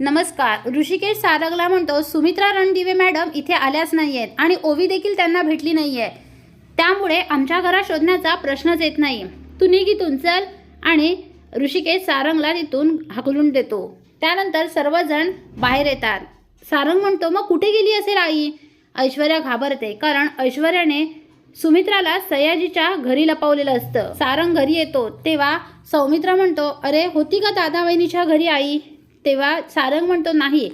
नमस्कार ऋषिकेश सारंगला म्हणतो सुमित्रा रणदिवे मॅडम इथे आल्याच नाही आहेत आणि ओवी देखील त्यांना भेटली नाही आहे त्यामुळे आमच्या घरात शोधण्याचा प्रश्नच येत नाही. तू निघितून चल आणि ऋषिकेश सारंगला तिथून हाकलून देतो. त्यानंतर सर्वजण बाहेर येतात. सारंग म्हणतो मग कुठे गेली असेल आई? ऐश्वर्या घाबरते कारण ऐश्वर्याने सुमित्राला सयाजीच्या घरी लपवलेलं असतं. सारंग घरी येतो तेव्हा सौमित्रा म्हणतो अरे होती का दादा वहिनीच्या घरी आई? तेव्हा सारंग म्हणतो नाही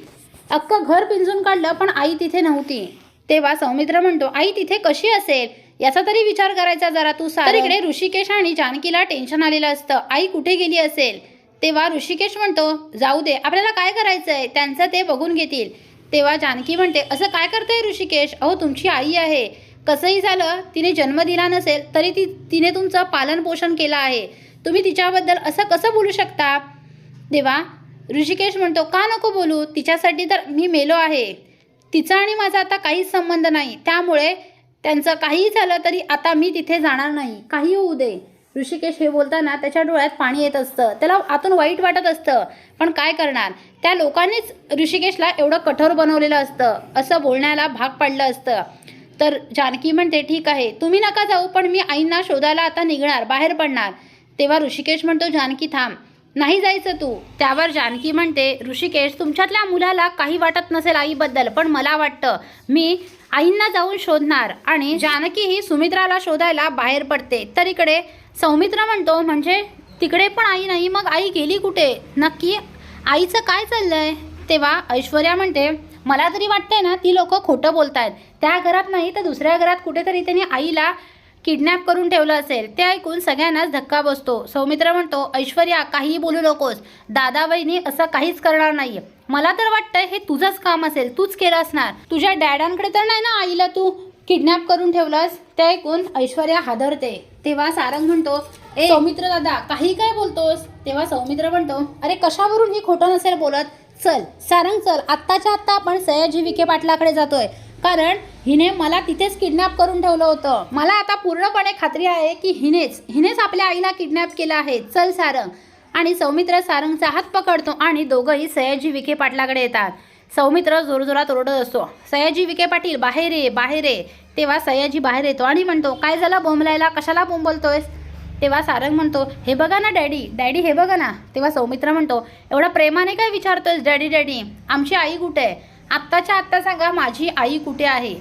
अख्खं घर पिंजून काढलं पण आई तिथे नव्हती. तेव्हा सौमित्र म्हणतो आई तिथे कशी असेल? याचा तरी विचार करायचा जरा तू तर इकडे ऋषिकेश आणि जानकीला टेन्शन आलेलं असतं. आई कुठे गेली असेल? तेव्हा ऋषिकेश म्हणतो जाऊ दे आपल्याला काय करायचंय? त्यांचं ते बघून घेतील. तेव्हा जानकी म्हणते असं काय करते ऋषिकेश? अहो तुमची आई आहे. कसंही झालं तिने जन्म दिला नसेल तरी ती तिने तुमचं पालनपोषण केलं आहे. तुम्ही तिच्याबद्दल असं कसं बोलू शकता? तेव्हा ऋषिकेश म्हणतो का नको बोलू? तिच्यासाठी तर मी मेलो आहे. तिचा आणि माझा आता काहीच संबंध नाही. त्यामुळे त्यांचं काहीही झालं तरी आता मी तिथे जाणार नाही. काही होऊ दे. ऋषिकेश हे बोलताना त्याच्या डोळ्यात पाणी येत असतं. त्याला आतून वाईट वाटत असतं. पण काय करणार? त्या लोकांनीच ऋषिकेशला एवढं कठोर बनवलेलं असतं. असं बोलण्याला भाग पाडलं असतं. तर जानकी म्हणते ठीक आहे. तुम्ही नका जाऊ पण मी आईंना शोधायला आता निघणार. बाहेर पडणार. तेव्हा ऋषिकेश म्हणतो जानकी थांब. नाही जायचं तू. त्यावर जानकी म्हणते ऋषिकेश तुमच्यातल्या मुलाला काही वाटत नसेल आईबद्दल पण मला वाटतं मी आईंना जाऊन शोधणार आणि जानकी ही सुमित्राला शोधायला बाहेर पडते. तर इकडे सौमित्र म्हणतो म्हणजे तिकडे पण आई नाही मग आई गेली कुठे? नक्की आईचं काय चाललंय? तेव्हा ऐश्वर्या म्हणते मला तरी वाटतंय ना ती लोक खोटं बोलतायत. त्या घरात नाही तर दुसऱ्या घरात कुठेतरी त्यांनी आईला किडनॅप करून ठेवलं असेल ते ऐकून सगळ्यांनाच धक्का बसतो. सौमित्र म्हणतो ऐश्वर्या काहीही बोलू नकोस. दादा असं काहीच करणार नाही मला तर वाटतंय हे तुझंच काम असेल तूच केलं असणार. तुझ्या डॅडांकडे तर नाही ना आईला तू किडनॅप करून ठेवलंस? ते ऐकून ऐश्वर्या हादरते. तेव्हा सारंग म्हणतो ए सौमित्र दादा काही काय बोलतोस? तेव्हा सौमित्र म्हणतो अरे कशावरून ही खोटं नसेल बोलत? चल सारंग चल. आत्ताच्या आत्ता आपण सयाजी विखे पाटलाकडे जातोय. कारण हिने मला तिथेच किडनॅप करून ठेवलं होतं. मला आता पूर्णपणे खात्री आहे की हिनेच हिनेच आपल्या आईला किडनॅप केलं आहे. चल सारंग. आणि सौमित्र सारंगचा हात पकडतो आणि दोघंही सयाजी विखे पाटलाकडे येतात. सौमित्र जोरजोरात ओरडत असतो. सयाजी विखे पाटील बाहेर ये बाहेर ये. तेव्हा सयाजी बाहेर येतो आणि म्हणतो काय झालं बोंबलायला? कशाला बोंबलतोयस? तेव्हा सारंग म्हणतो हे बघा ना डॅडी. डॅडी हे बघा ना. तेव्हा सौमित्र म्हणतो एवढा प्रेमाने काय विचारतोयस डॅडी डॅडी? आमची आई कुठे? आहे आत्ताच्या आत्ता सांगा माझी आई कुठे आहे?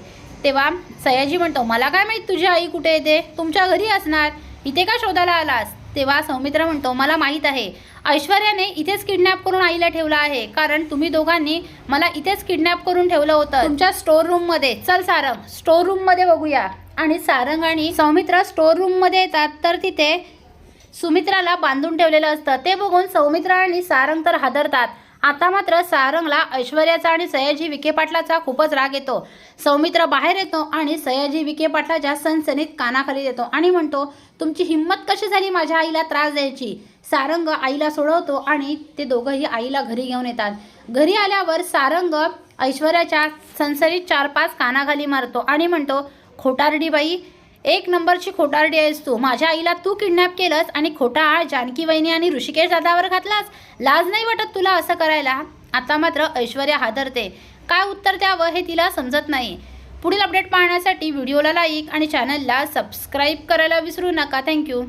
तेव्हा सयाजी म्हणतो मला काय माहीत तुझी आई कुठे येते तुमच्या घरी असणार. इथे का शोधायला आलास? तेव्हा सौमित्र म्हणतो मला माहीत आहे. ऐश्वर्याने इथेच किडनॅप करून आईला ठेवलं आहे. कारण तुम्ही दोघांनी मला इथेच किडनॅप करून ठेवलं होतं. तुमच्या स्टोर रूममध्ये चल सारंग स्टोर रूममध्ये बघूया. आणि सारंग आणि सौमित्र स्टोर रूममध्ये येतात तर तिथे सुमित्राला बांधून ठेवलेलं असतं. ते बघून सौमित्र आणि सारंग तर हादरतात. आता मात्र सारंगला ऐश्वर्याचा आणि सयाजी विखे पाटलाचा खूपच राग येतो. सौमित्र बाहेर येतो आणि सयाजी विखे पाटलाच्या सनसनीत कानाखाली येतो आणि म्हणतो तुमची हिंमत कशी झाली माझ्या आईला त्रास द्यायची सारंग आईला सोडवतो आणि ते दोघंही आईला घरी घेऊन येतात. घरी आल्यावर सारंग ऐश्वर्याच्या सनसनीत चार पाच कानाखाली मारतो आणि म्हणतो खोटारडी बाई एक नंबरची खोटारडी आहेस तू. माझ्या आईला तू किडनॅप केलंस आणि खोटा आळ जानकी वहिनी आणि ऋषिकेश दादावर घातलास. लाज नाही वाटत तुला असं करायला? आता मात्र ऐश्वर्या हादरते. काय उत्तर द्यावं हे तिला समजत नाही. पुढील अपडेट पाहण्यासाठी व्हिडिओला लाईक आणि चॅनलला सबस्क्राईब करायला विसरू नका. थँक्यू